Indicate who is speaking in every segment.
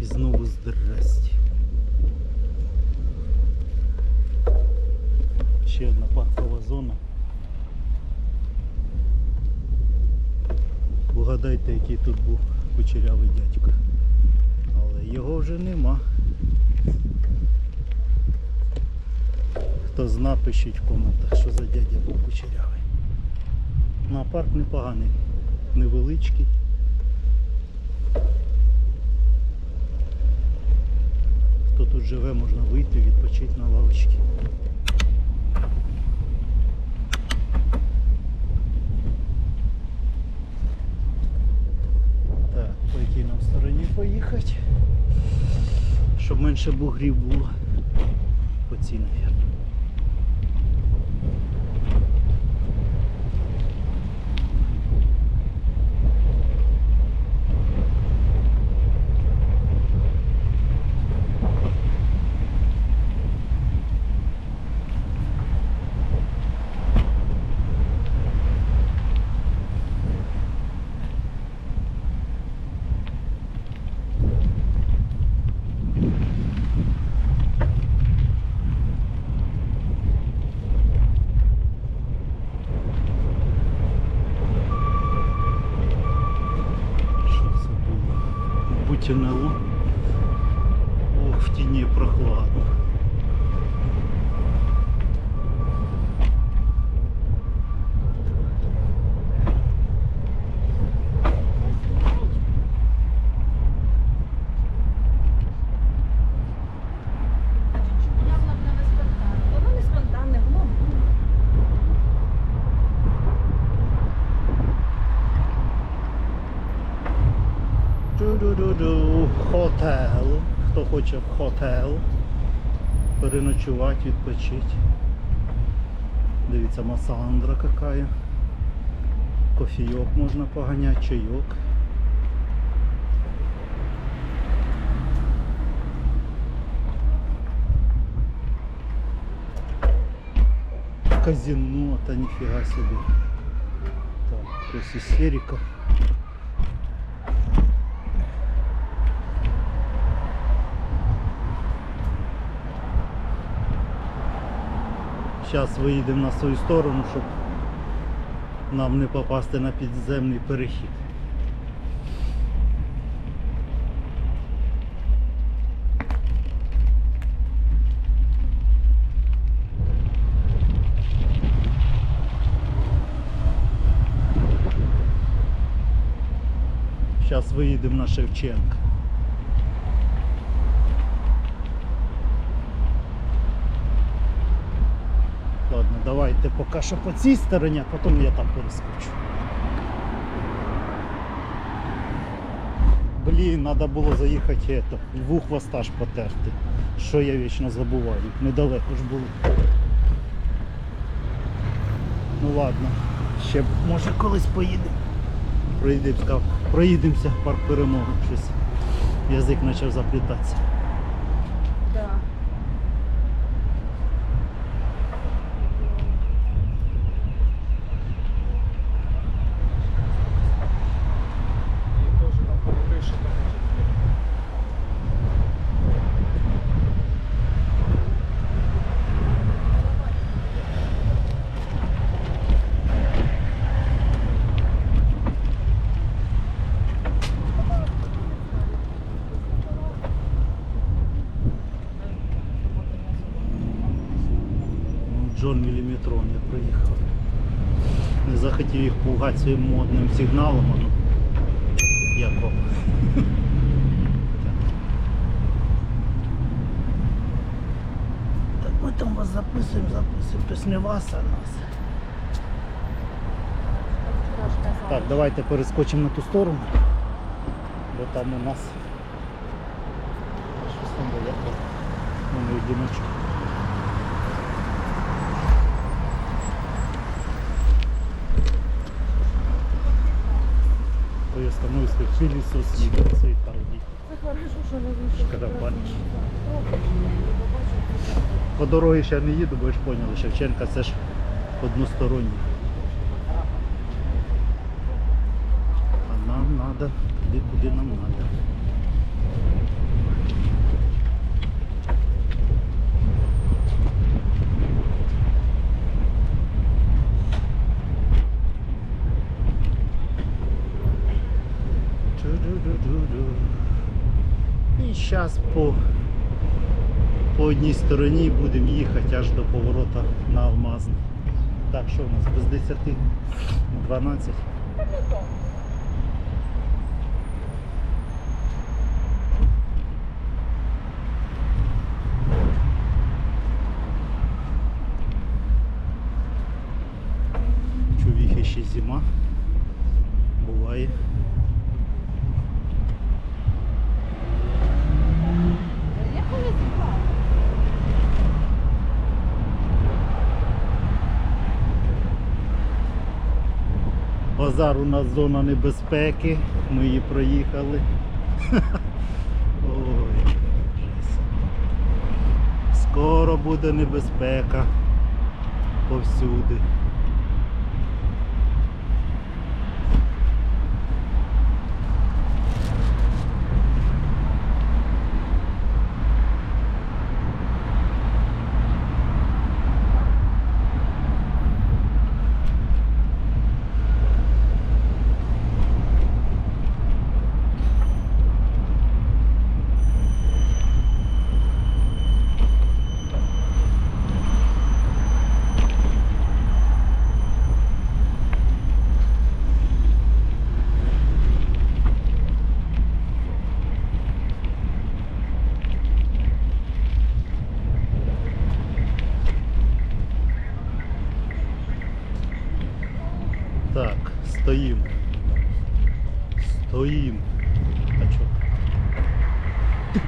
Speaker 1: І знову здрасті. Ще одна паркова зона. Вгадайте, який тут був кучерявий дядько. Але його вже нема. Хто зна, пишіть в коментах, що за дядя був кучерявий. Ну, а парк непоганий, невеличкий. Тут живе, можна вийти, відпочити на лавочці. Так, по якій нам стороні поїхати. Щоб менше бугрів було. По цій, навірно.
Speaker 2: trường nấu
Speaker 1: Ду-ду-ду-ду. Хотел. Хто хоче в хотел. Переночувати, відпочити. Дивіться, масандра какая. Кофійок можна поганяти, чайок. Казино, та ніфіга собі. Так, якась істерика. Зараз виїдемо на свою сторону, щоб нам не попасти на підземний перехід. Зараз виїдемо на Шевченка. Ладно, давайте поки що по цій стороні, а потім я там перескочу. Блін, треба було заїхати в хвостаж потерти. Що я вічно забуваю. Недалеко ж було. Ну ладно, ще може колись поїдемо. Проїдемося, проїдемося парк перемоги. Щось язик почав заплітатися. Джон Міліметрон я приїхав. Не захотів їх пугати своїм модним сигналом, а ну як вам. Так ми там вас записуємо, записуємо. Тобто не вас, а нас. Так, давайте перескочимо на ту сторону, бо там у нас щось там далеко. Ну, не Ой, остановился пылесос двигается и
Speaker 2: торги. Вийшов.
Speaker 1: Шкарабанчик. По дорозі ще не їду, бо ж поняли, Шевченка це ж односторонній. А нам треба куди нам треба. І зараз по, по одній стороні будемо їхати аж до поворота на Алмазний. Так, що у нас без 10? 12. Чувіхи ще зима. Буває. Базар у нас зона небезпеки, ми її проїхали. Ой. Скоро буде небезпека повсюди. Так, стоїм. Стоїм. А чо? Не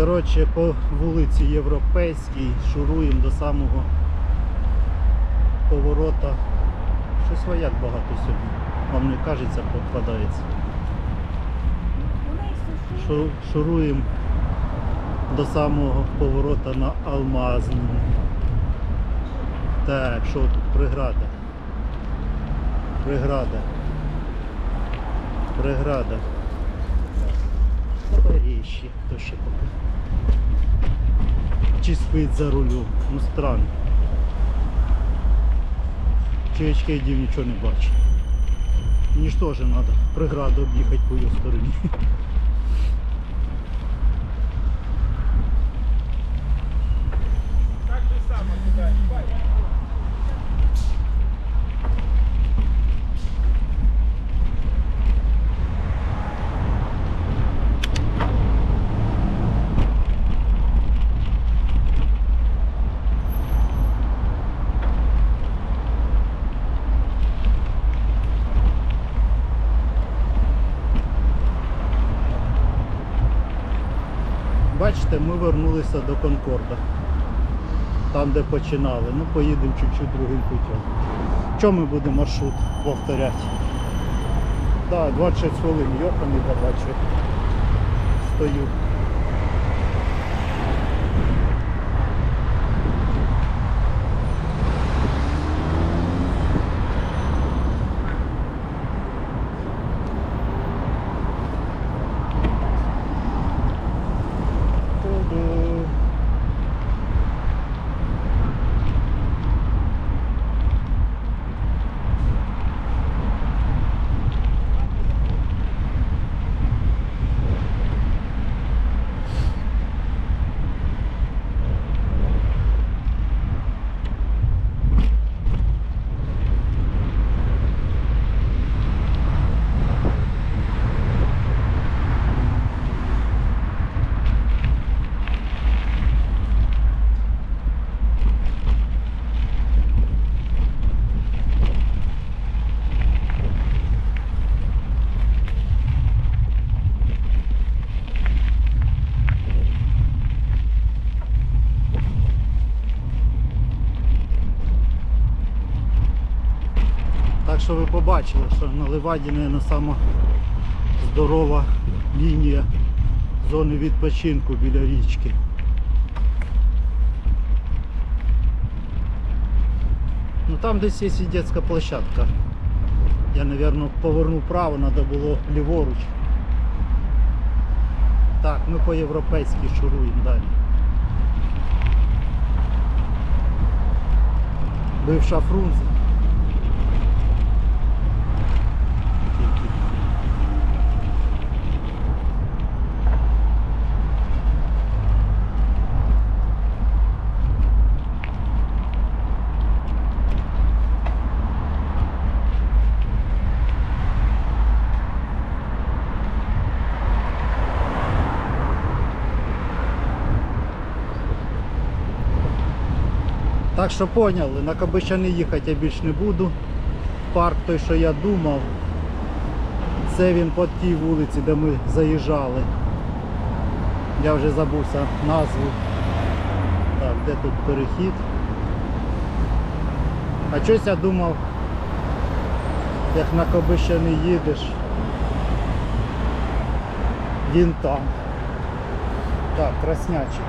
Speaker 1: Коротше, по вулиці Європейській шуруємо до самого поворота. Щось вояк багато сьогодні. Вам не кажеться, попадається. Шу- Шуруємо до самого поворота на Алмазну. Так, що тут? Преграда. Преграда. Преграда. Товарищі, кто ще поки. Чи спить за рулем? Ну странно. Чи очкейдів нічого не бачить. Мені ж теж треба преграду об'їхати по її стороні. Бачите, ми вернулися до Конкорда. Там, де починали. Ну, поїдемо чуть-чуть другим путем. Чому ми будемо маршрут повторяти? Так, 26 хвилин, йоханий бабачу. Стою. Що ви побачили, що на Леваді, мабуть, сама здорова лінія зони відпочинку біля річки. Ну там десь є і дитяча площадка. Я, мабуть, повернув право, треба було ліворуч. Так, ми по-європейськи шуруємо далі. Бивша Фрунзе. Так що поняли, на Кабищани їхати я більш не буду. Парк той, що я думав, це він по тій вулиці, де ми заїжджали. Я вже забувся назву. Так, де тут перехід? А щось я думав, як на Кабищани їдеш, він там. Так, краснячий.